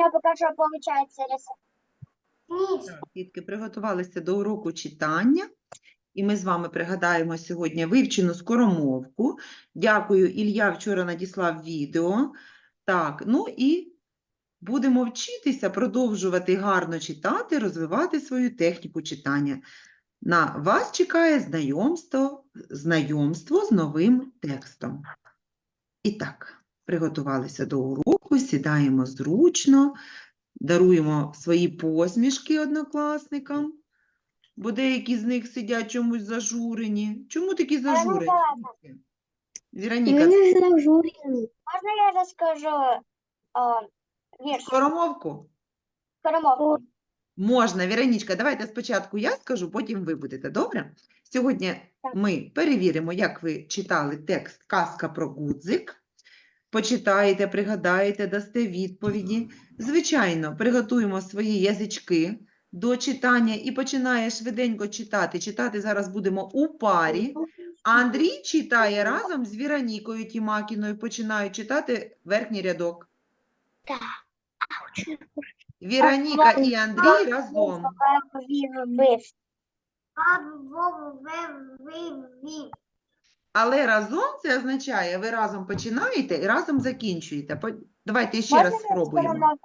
меня пока что получается. Так, дітки приготувалися до уроку читання, і ми з вами пригадаємо сьогодні вивчену скоромовку. Дякую, Ілля вчора надіслав відео. Так, ну і будемо вчитися, продовжувати гарно читати, розвивати свою техніку читання. На вас чекає знайомство, знайомство з новим текстом. І так, приготувалися до уроку, сідаємо зручно, даруємо свої посмішки однокласникам, бо деякі з них сидять чомусь зажурені. Чому такі зажурені? Віроніка, Можно я расскажу э, вірш скоромовку? Коромовку? Можна, Віронічка, давайте спочатку я скажу, потім ви будете, добре? Сьогодні ми перевіримо, як ви читали текст «Казка про гудзик». Почитаєте, пригадаєте, дасте відповіді. Звичайно, приготуємо свої язички до читання і починає швиденько читати. Читати зараз будемо у парі. Андрій читає разом з Віронікою Тімакіною, починають читати верхній рядок. Віроніка і Андрій разом. Але разом це означає, ви разом починаєте і разом закінчуєте. Давайте ще раз спробуємо.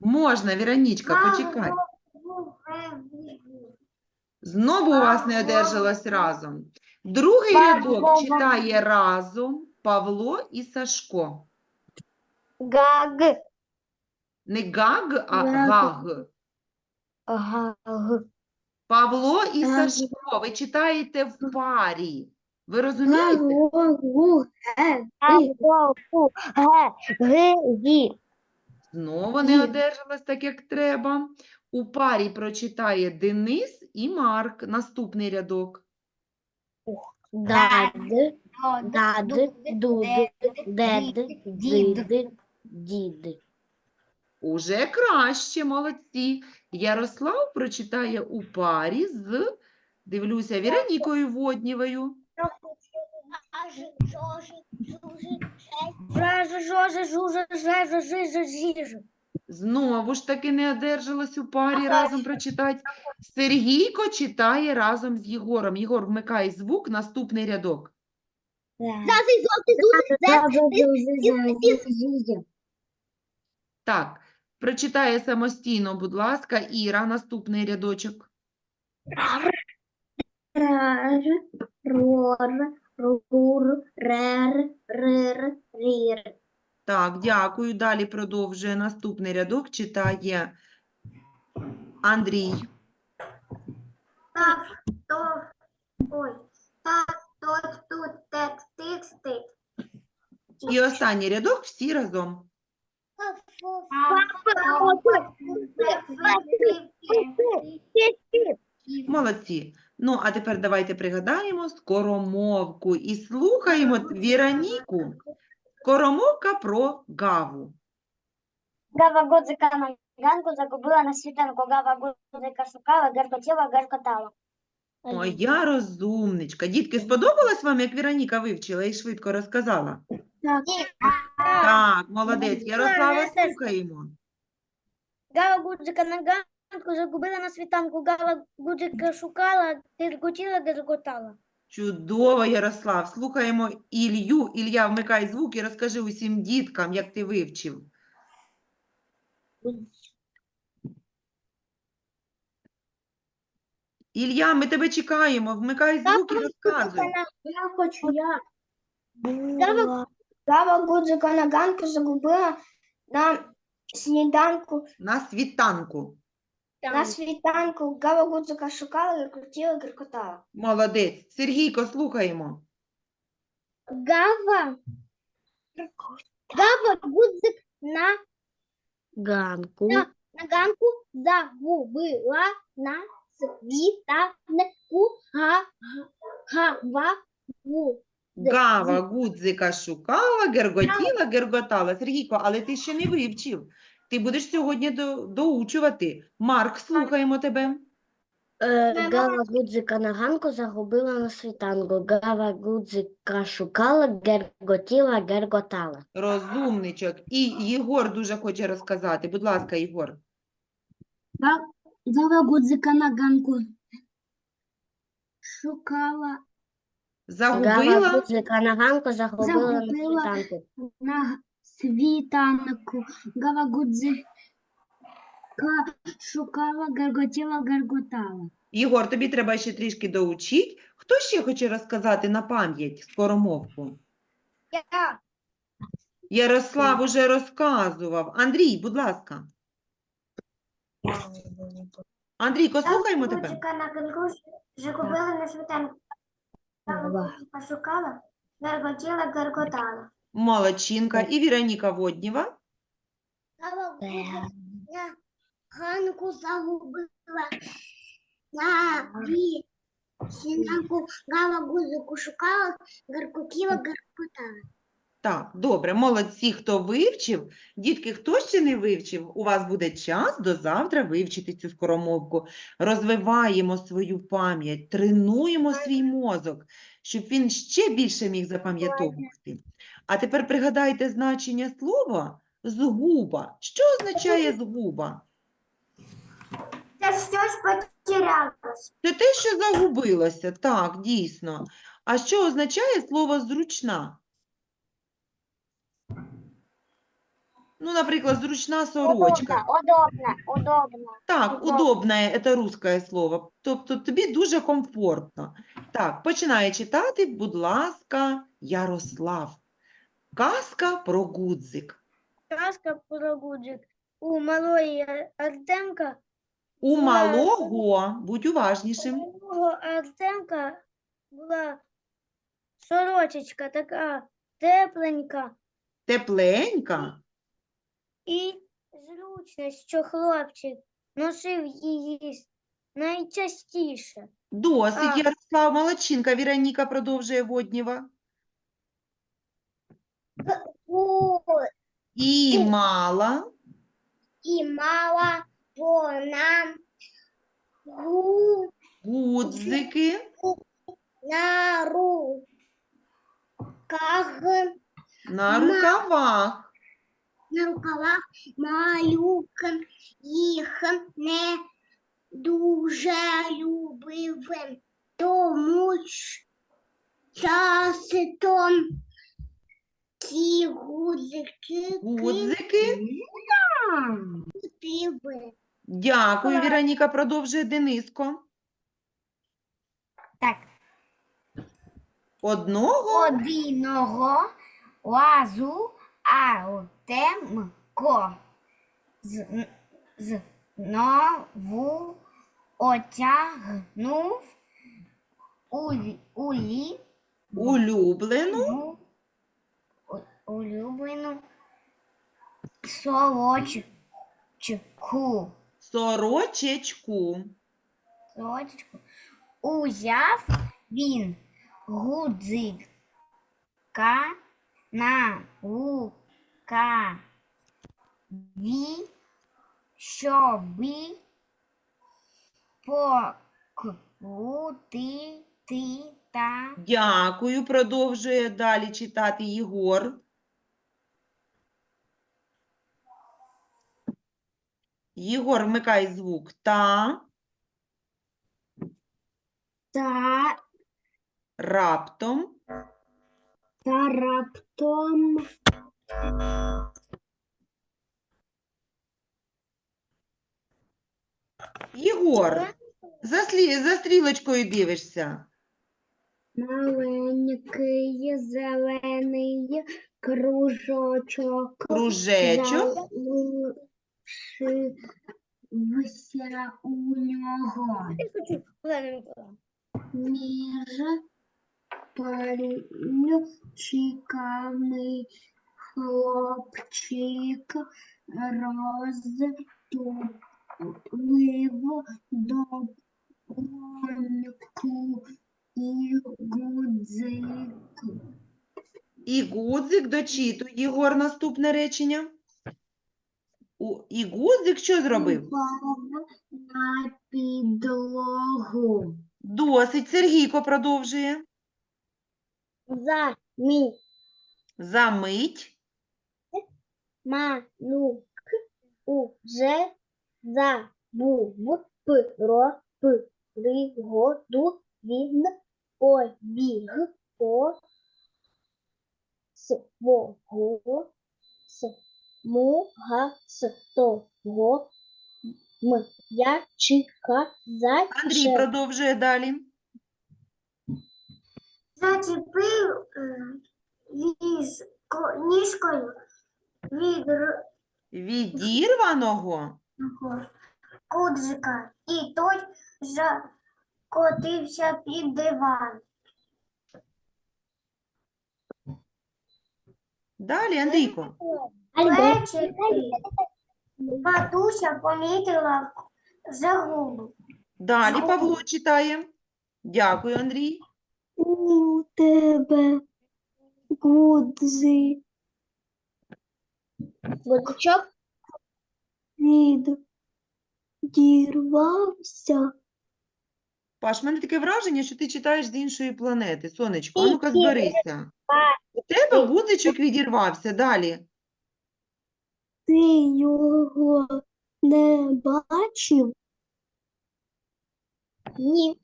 Можна, Віронічка, почекай. Знову у вас не одержалось разом. Другий рядок читає разом Павло і Сашко. Гаг. Не гаг, а Гаг. гаг. Гаг. Павло і Сашко. Ви читаєте в парі. Ви розумієте? Знову не одержалось так, як треба. У парі прочитає Денис і Марк. Наступний рядок. Дад, дад, дуд, дед, дид, дід. Уже краще, молодці. Ярослав прочитає у парі з, дивлюся, Віронікою Воднєвою. Жажа, жожа, жужа, жажа, жижа, жижа. Знову ж таки не одержалось у парі разом прочитати. Сергійко читає разом з Єгором. Єгор, вмикай звук, наступний рядок. Так, прочитає самостійно, будь ласка, Іра, наступний рядочок. Рар, рор, рур, рер, рир, рір. Так, дякую. Далі продовжує наступний рядок. Читає Андрій. Так, то, ой, так, то, тут, тек, тик, стик. І останній рядок всі разом. Молодці. Ну, а тепер давайте пригадаємо скоромовку і слухаємо Віроніку. Скоромовка про гаву. Гава гудзика на ганку загубила на світанку. Гава гудзика шукала, гаркотіла, гаркотала. Моя розумничка. Дітки, сподобалось вам, як Віроніка вивчила і швидко розказала? Так. Так, молодець. Ярослава, слухаємо. Гава гудзика на ганку загубила на світанку. Гава гудзика шукала, гаркотіла, гаркотала. Чудово, Ярослав. Слухаємо Ілью. Ілля, вмикай звук і розкажи усім діткам, як ти вивчив. Ілля, ми тебе чекаємо. Вмикай звук і розказуй. Я хочу, я. Гава, гава гудзика на ганку загубила на сніданку. На світанку. На світанку Гава гудзика шукала, гаркотіла, гаркотала. Молодець. Сергійко, слухаємо. Гава, Гава гудзик на Ганку. На- на ганку загубила на світанку га, га, гава гу. Гава гудзика шукала, герготіла, герготала. Сергійко, але ти ще не вивчив. Ти будеш сьогодні до, доучувати. Марк, слухаємо тебе. Е, Гава гудзика на ганку загубила на світанку. Гава гудзика шукала, герготіла, герготала. Розумничок. І Єгор дуже хоче розказати. Будь ласка, Єгор. Гава гудзика на ганку шукала, Гава Загубила гудзика на ганку загубила на Загубила. світанку. На світанку. Гава гудзика шукала, гарготіла, гарготала. Єгор, тобі треба ще трішки доучити. Хто ще хоче розказати на пам'ять скоромовку? Я. Ярослав уже розказував. Андрій, будь ласка. Андрійко, слухаємо тебе. Гудзика на ганку загубила на світанку. Гава гудзика шукала, гарготіла, гарготала. Молодчинка. І Віроніка Воднєва. На ганку загубила. На світанку гава шукала, гарготіла, гарготала. Так, добре, молодці, хто вивчив. Дітки, хто ще не вивчив, у вас буде час до завтра вивчити цю скоромовку. Розвиваємо свою пам'ять, тренуємо свій мозок, щоб він ще більше міг запам'ятовувати. А тепер пригадайте значення слова згуба. Що означає згуба? Це щось потерялось. Це те, що загубилося, так, дійсно. А що означає слово зручна? Ну, наприклад, зручна сорочка. удобно, удобно. Так, удобне – це русське слово. Тобто тобі дуже комфортно. Так, починає читати, будь ласка, Ярослав. Казка про гудзик. Казка про гудзик. У малої Артемка, У Була- малого, будь уважнішим, у малого Артемка була сорочечка така тепленька тепленька. і зручна, що хлопчик носив її найчастіше. Досить, А. Ярослав, молодчинка. Віроніка продовжує Воднєва. І мала. І мала вона гу гудзики. на руках. На рукавах. на рукавах малюк їх не дуже любив, тому що часто ці гудзики Гудзики. купив. Дякую, Віроніка. Продовжує Дениско. Так. Одного Одиного лазу Артемко з- знову отягнув улюблену ну, у- улюблену сорочку. сорочечку. Сорочку. Узяв він гудзика на рукаві, щоби покрутити та Дякую. Продовжує далі читати Єгор. Єгор, вмикай звук. Та. Та, раптом. Та раптом. Єгор, за, слі... за стрілочкою дивишся. маленький зелений кружочок. Кружечок. Залишився у нього. Між пальчиками хлопчик розтулив долоньку і гудзик. І гудзик дочитуй, Єгор, наступне речення. У- І гудзик що зробив? Упав на підлогу. Досить. Сергійко продовжує. За мій Замить. малюк уже забув про пригоду він побіг по свого смугастого м'ячика Андрій за продовжує далі. Зачепив е, візко- ніжкою від р- Відірваного. куджика, і той закотився під диван. Далі, Андрійко. Ввечері матуся помітила загубу. Далі Павло читає. Дякую, Андрій. У тебе гудзи Гудзичок? відірвався. Паш, в мене таке враження, що ти читаєш з іншої планети. Сонечко, а ну-ка зберися. У тебе гудзичок відірвався. Далі. Ти його не бачив? Ні.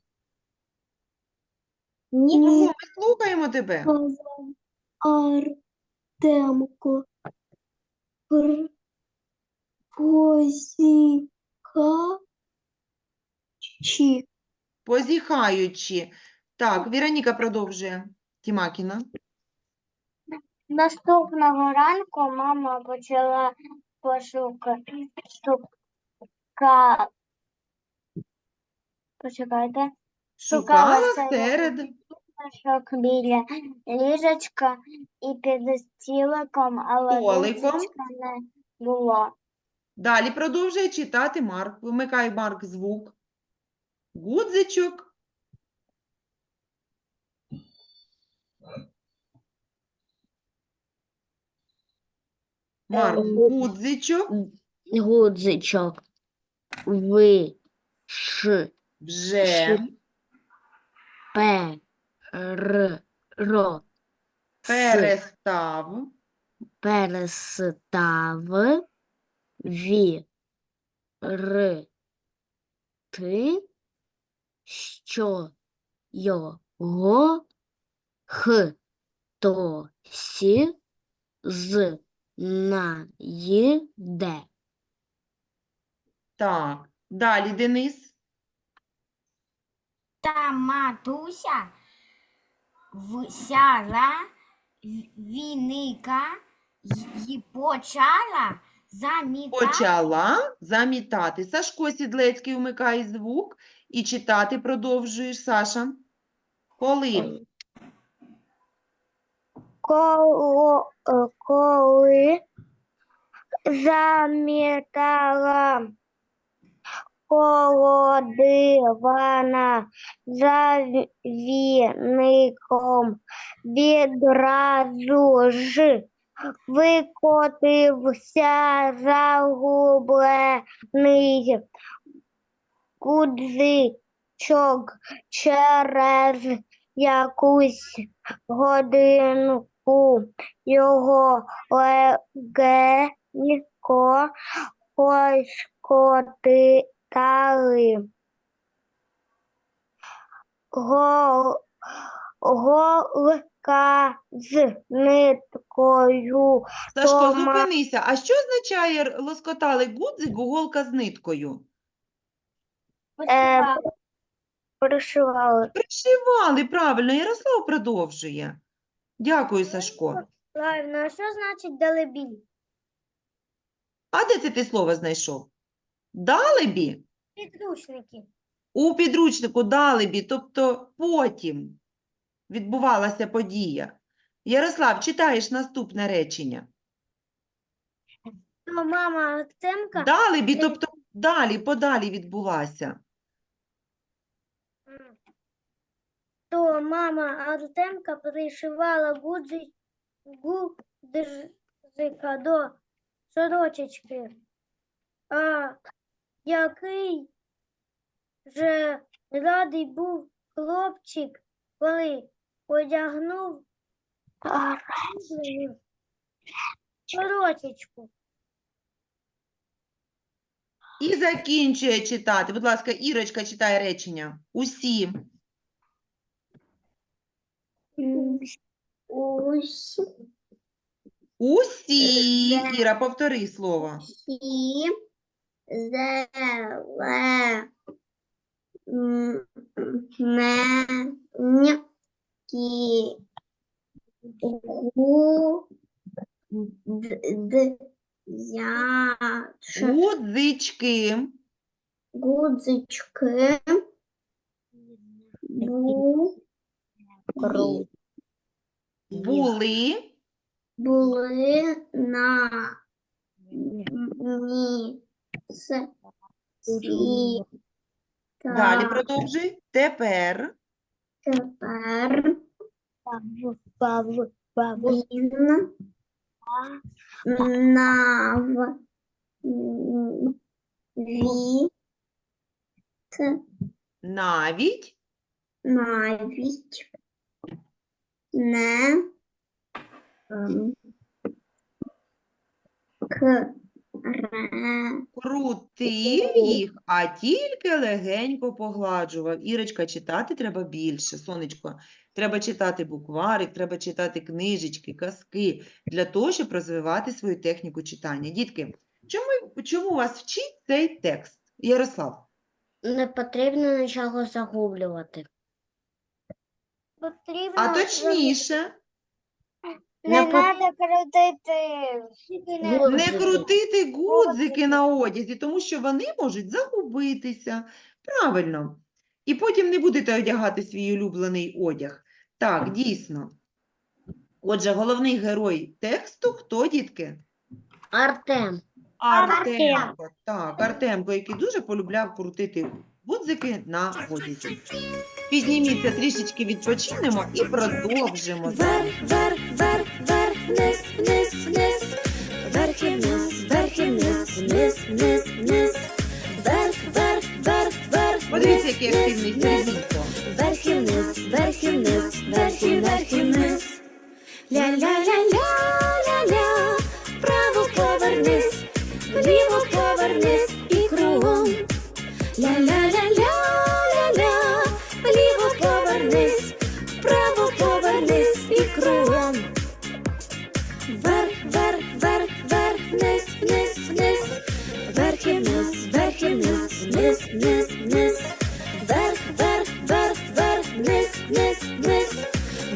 Ні. Павло, ми слухаємо тебе. сказав Артемко. Пр- Позіхаючи. Так, Віроніка продовжує. Тімакіна. Наступного ранку мама почала пошукати шука... Почекайте. Шукала Шукала серед серед біля ліжечка і під стіликом, але Столиком. гудзичка не було. Далі продовжує читати Марк. Вимикай Марк звук. Гудзичок. Марк, Ем, гудзичок Гудзичок. Ви ш вже. Пе р ро перестав. Перестав ві р ти що його х то сі з наїде. Так. Далі, Денис. Та матуся взяла віника і почала замітати. Почала замітати. Сашко Сідлецький вмикає звук і читати продовжуєш, Саша. Коли? Коли, замітала холодивана за віником, відразу ж викотився загублений гудзичок через якусь годинку його легенько пошкотали. Гол, голка з ниткою Сашко, Тома. зупинися. А що означає лоскотали гудзик, голка з ниткою? е, пришивали. Пришивали, правильно, Ярослав продовжує. Дякую, Сашко. Правильно, а що значить далебі? А де це ти слово знайшов? Далебі? Підручники. У підручнику далебі, тобто потім відбувалася подія. Ярослав, читаєш наступне речення. Мама Артемка Далебі, Е, тобто далі, подалі відбулася. То мама Артемка пришивала гудзи- гудзика до сорочечки. А який же радий був хлопчик, коли одягнув сорочечку. І закінчує читати. Будь ласка, Ірочка читає речення. Усі. Усі Усі. Іра, повтори слово. зелененькі гу д Гудзички. гудзички бу Були. були на місці Далі продовжуй. Тепер. Тепер він нав віт Навіть. навіть не ем, Крутив їх, а тільки легенько погладжував. Ірочка, читати треба більше, сонечко. Треба читати букварик, треба читати книжечки, казки, для того, щоб розвивати свою техніку читання. Дітки, чому, чому вас вчить цей текст? Ярослав, Не потрібно нічого загублювати. Потрібно а точніше, не треба крутити. не крутити гудзики на одязі, тому що вони можуть загубитися. Правильно. І потім не будете одягати свій улюблений одяг. Так, дійсно. Отже, головний герой тексту хто, дітки? Артем. Артемко. Так, Артемко, який дуже полюбляв крутити гудзики на одязі. Підніміться, трішечки відпочинемо і продовжимо. Вверх, вверх, вверх, вверх, вниз, вниз, вниз, вверх і вниз, вверх і вниз, вниз, вниз, вниз, вверх, вверх, вверх, вверх, Подивіться, який активний Сергійко. вверх і вниз, вверх і вниз, вверх і вверх і вниз. Ля-ля-ля-ля-ля-ля, вправо повернись, вліво повернись і кругом. Ля-ля-ля-ля-ля-ля, вниз, вниз, вверх і вниз, вверх і вниз, вниз, вниз, вниз, вверх, вверх, вверх, вверх, вниз, вниз, вниз,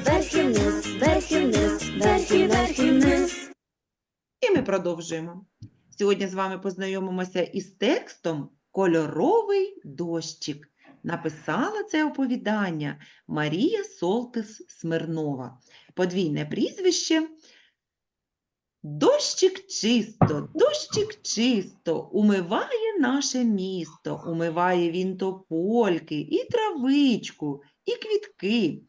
вверх і вниз, вверх і вниз, вверх і вверх і вниз. І ми продовжуємо. Сьогодні з вами познайомимося із текстом Кольоровий дощик. Написала це оповідання Марія Солтис Смирнова. Подвійне прізвище. Дощик чисто, дощик чисто, умиває наше місто, умиває він топольки, і травичку, і квітки,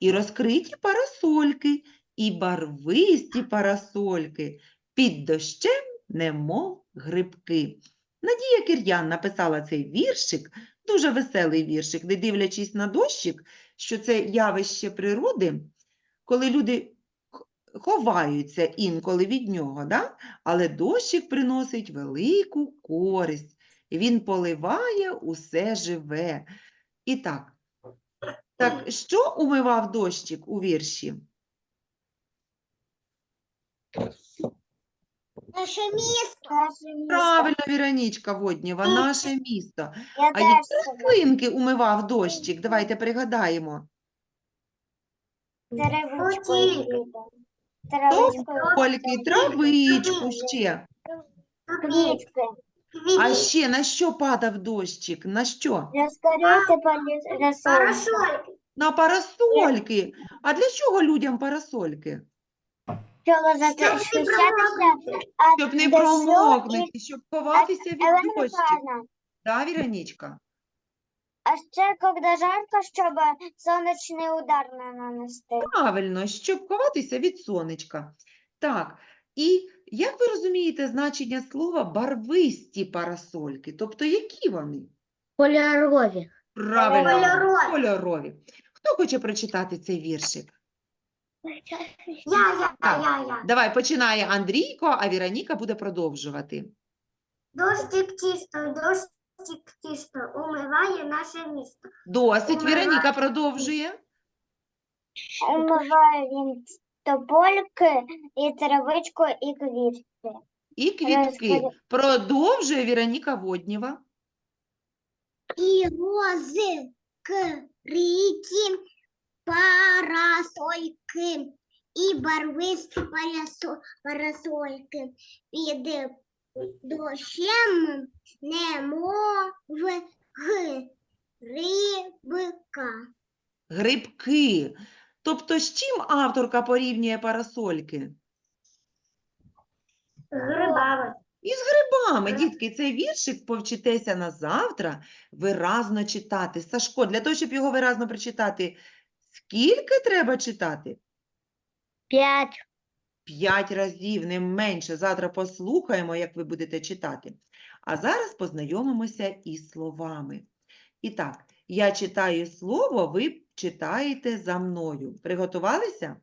і розкриті парасольки, і барвисті парасольки, під дощем, немов грибки. Надія Кир'ян написала цей віршик, дуже веселий віршик, не дивлячись на дощик, що це явище природи, коли люди ховаються інколи від нього, да? але дощик приносить велику користь. Він поливає усе живе. І так, так що умивав дощик у вірші? Наше місто. Правильно, Віронічка Воднєва, наше місто. А які рослинки умивав дощик? Давайте пригадаємо. Деревичку. Тільки. Травичку. Топольки, травичку ще. Квітки. А ще на що падав дощик? На що? Розкорити парасольки. Парасольки. На парасольки. А для чого людям парасольки? Щоб не промокнути, щоб ховатися від дощу. Да, Віронічка? А ще, коли жарко, щоб сонячний удар не нанести. Правильно, щоб ховатися від сонечка. Так, і як ви розумієте значення слова барвисті парасольки? Тобто, які вони? Кольорові. Правильно, Кольорові. кольорові. Хто хоче прочитати цей віршик? Я, я, Так. я, я. Давай, починає Андрійко, а Віроніка буде продовжувати. Дощик чисто, дощик чисто, умиває наше місто. Досить, Ура! Віроніка продовжує. Умиває він топольки і травичку, і квітки. І квітки. Продовжує Віроніка Воднєва. І рози, крики, парасольки, і барвисті парасольки. Під дощем немов рибка. Грибки. Тобто, з чим авторка порівнює парасольки? Грибами. Із грибами, дітки, цей віршик повчитеся на завтра виразно читати. Сашко, для того, щоб його виразно прочитати, скільки треба читати? П'ять. П'ять разів, не менше. Завтра послухаємо, як ви будете читати. А зараз познайомимося із словами. І так, я читаю слово, ви читаєте за мною. Приготувалися?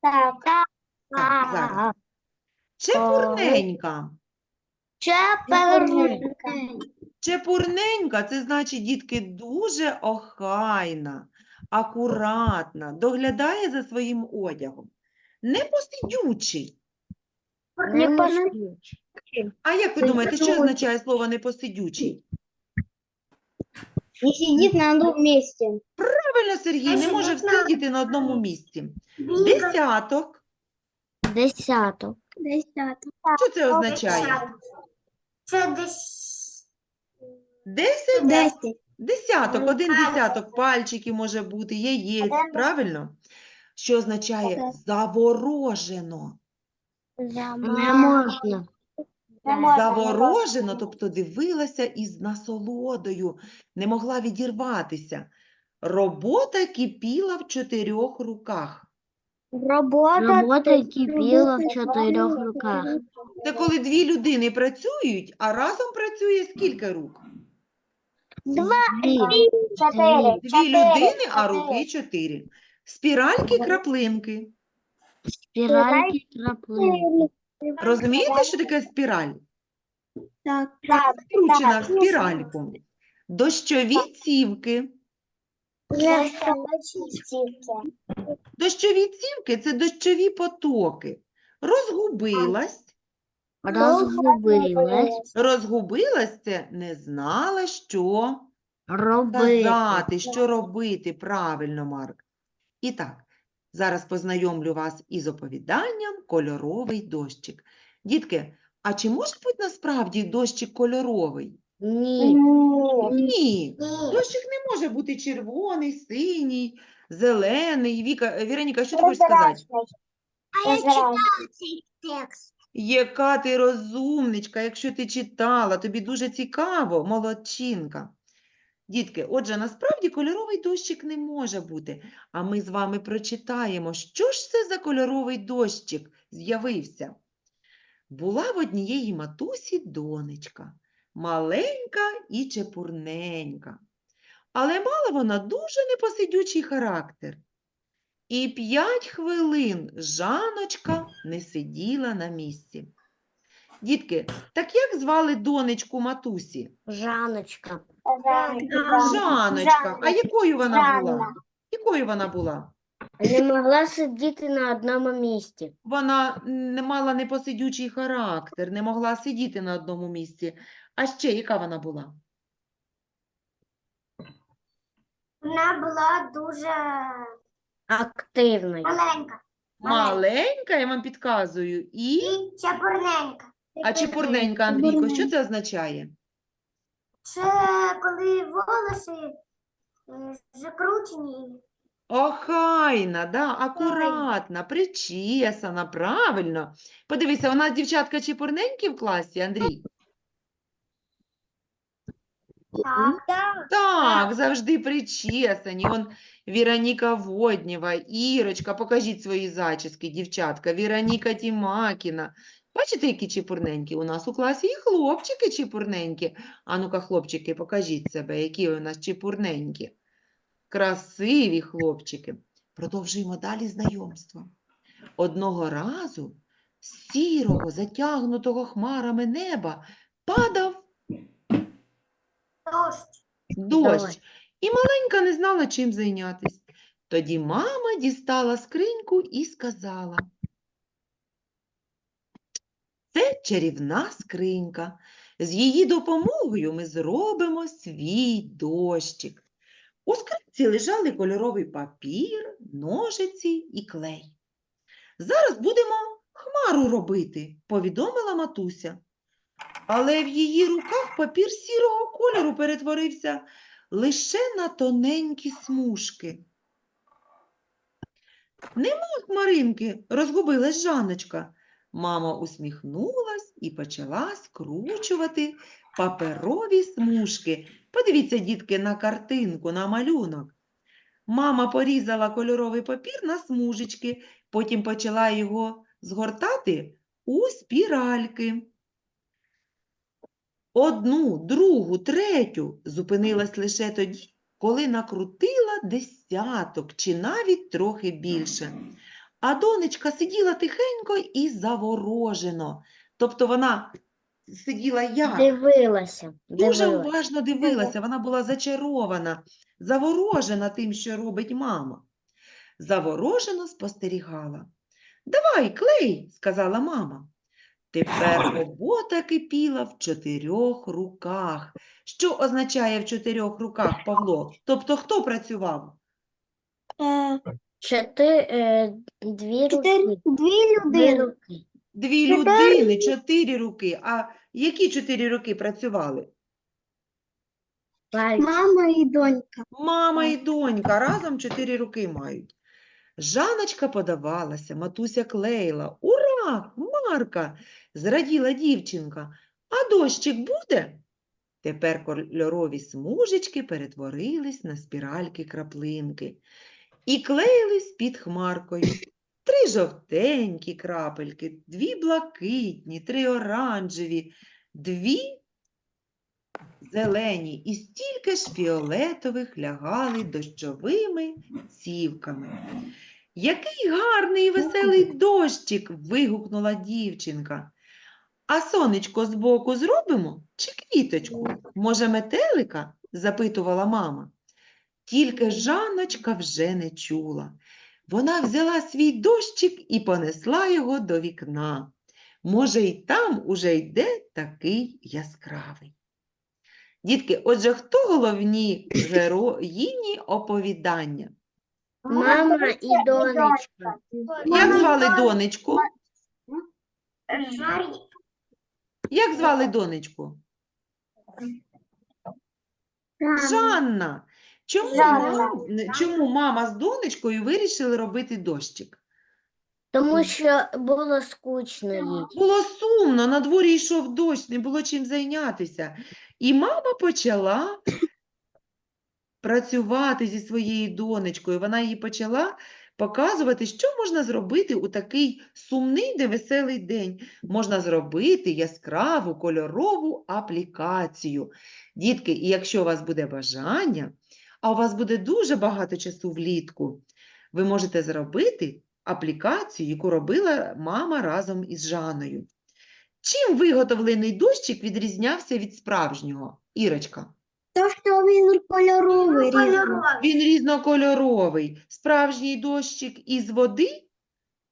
Так. Так, зараз. Чепурненька. Чепурненька. Чепурненька це значить, дітки, дуже охайна, акуратна, доглядає за своїм одягом. Непосидючий. Не Ну, посидючий. А як ви думаєте, що означає слово непосидючий? Не сидит на одном месте. Правильно, Сергій, не може всидіти на одному місці. Десяток. Десяток. Десяток. Що це означає? Це десь Десять. Десять. Десяток, один десяток пальчиків може бути, яєць, правильно? Що означає заворожено? Не можна. Заворожено, тобто дивилася із насолодою, не могла відірватися. Робота кипіла в чотирьох руках. Робота, Робота кипіла в чотирьох руках. Це коли дві людини працюють, а разом працює скільки рук? Два, Дві. чотири. Дві чотири, людини, а руки чотири. Спіральки, краплинки. Спіральки, краплинки. Розумієте, що таке спіраль? Так, так. Скручена в так. спіральку. Дощові цівки. Дощові цівки – це дощові потоки. Розгубилась. Розгубилась. Розгубилась – це не знала, що Робити. казати, що робити правильно, Марк. І так, зараз познайомлю вас із оповіданням «Кольоровий дощик». Дітки, а чи може бути насправді дощик кольоровий? Ні. Ні, ні. дощик не може бути червоний, синій, зелений. Віка, Віроніка, що ти хочеш сказати? А я читала цей текст. Яка ти розумничка, якщо ти читала, тобі дуже цікаво, молодчинка. Дітки, отже, насправді кольоровий дощик не може бути, а ми з вами прочитаємо, що ж це за кольоровий дощик з'явився. Була в однієї матусі донечка, маленька і чепурненька. Але мала вона дуже непосидючий характер. І п'ять хвилин Жаночка не сиділа на місці. Дітки, так як звали донечку матусі? Жаночка. Жаночка. А якою вона була? Якою вона була? Не могла сидіти на одному місці. Вона не мала непосидючий характер, не могла сидіти на одному місці. А ще яка вона була? Вона була дуже Активною. маленька Маленька, я вам підказую, і... і чепурненька. А чепурненька, Андрійко, що це означає? Це коли волоси е, закручені. Охайна, да, акуратна, причесана, правильно. Подивися, у нас дівчатка чепурненькі в класі, Андрій? Так. Так, завжди причесані. Он Віроніка Воднєва, Ірочка, покажіть свої зачіски, дівчатка. Віроніка Тімакіна, Бачите, які чепурненькі? У нас у класі і хлопчики чепурненькі. А ну-ка, хлопчики, покажіть себе, які у нас чепурненькі. Красиві хлопчики. Продовжуємо далі знайомство. Одного разу з сірого, затягнутого хмарами неба падав Дождь. дощ, і маленька не знала, чим зайнятись. Тоді мама дістала скриньку і сказала: Це чарівна скринька. З її допомогою ми зробимо свій дощик. У скринці лежали кольоровий папір, ножиці і клей. Зараз будемо хмару робити, повідомила матуся. Але в її руках папір сірого кольору перетворився лише на тоненькі смужки. Нема хмаринки, розгубилась Жанночка. Мама усміхнулась і почала скручувати паперові смужки. Подивіться, дітки, на картинку, на малюнок. Мама порізала кольоровий папір на смужечки, потім почала його згортати у спіральки. Одну, другу, третю зупинилась лише тоді, коли накрутила десяток чи навіть трохи більше. А донечка сиділа тихенько і заворожено. Тобто вона сиділа як? Дивилася. Дуже дивилася. уважно дивилася, вона була зачарована, заворожена тим, що робить мама. Заворожено спостерігала. Давай, клей, сказала мама. Тепер робота кипіла в чотирьох руках. Що означає в чотирьох руках, Павло? Тобто хто працював? Чотири, е, дві Чотири, руки. дві Дві людини. руки. Дві Чотири. людини, чотири руки. А які чотири руки працювали? Пальці. Мама і донька. Мама і донька разом чотири руки мають. Жаночка подавалася, матуся клеїла. Ура! Марка! зраділа дівчинка. А дощик буде? Тепер кольорові смужечки перетворились на спіральки краплинки і клеїлись під хмаркою. Три жовтенькі крапельки, дві блакитні, три оранжеві, дві зелені і стільки ж фіолетових лягали дощовими цівками. Який гарний і веселий дощик! вигукнула дівчинка. А сонечко збоку зробимо чи квіточку? Може, метелика? запитувала мама. Тільки Жанночка вже не чула. Вона взяла свій дощик і понесла його до вікна. Може, й там уже йде такий яскравий. Дітки, отже, хто головні героїні оповідання? Мама і донечка. Як звали донечку? Як звали донечку? Жанна. Чому, мам- чому мама з донечкою вирішили робити дощик? Тому що було скучно їй. Було сумно, на дворі йшов дощ, не було чим зайнятися. І мама почала працювати зі своєю донечкою. Вона їй почала показувати, що можна зробити у такий сумний, невеселий день. Можна зробити яскраву кольорову аплікацію. Дітки, і якщо у вас буде бажання, а у вас буде дуже багато часу влітку, ви можете зробити аплікацію, яку робила мама разом із Жаною. Чим виготовлений дощик відрізнявся від справжнього? Ірочка. То, що він кольоровий. Він різнокольоровий. Справжній дощик із води,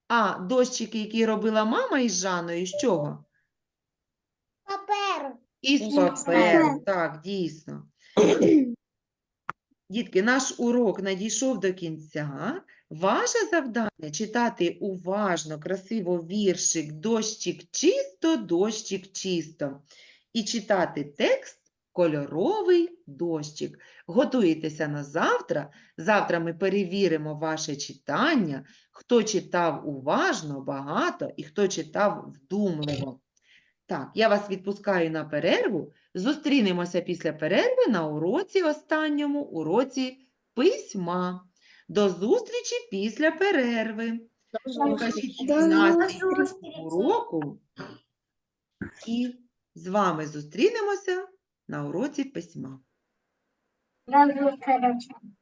а дощики, які робила мама із Жаною, з чого? Папер. Із Із паперу, так, дійсно. Дітки, наш урок надійшов до кінця. Ваше завдання читати уважно, красиво віршик «Дощик чисто, дощик чисто» і читати текст «Кольоровий дощик». Готуйтеся на завтра. Завтра ми перевіримо ваше читання, хто читав уважно, багато і хто читав вдумливо. Так, я вас відпускаю на перерву. Зустрінемося після перерви на уроці останньому, уроці письма. До зустрічі після перерви. Покажіть уроку. І з вами зустрінемося на уроці письма.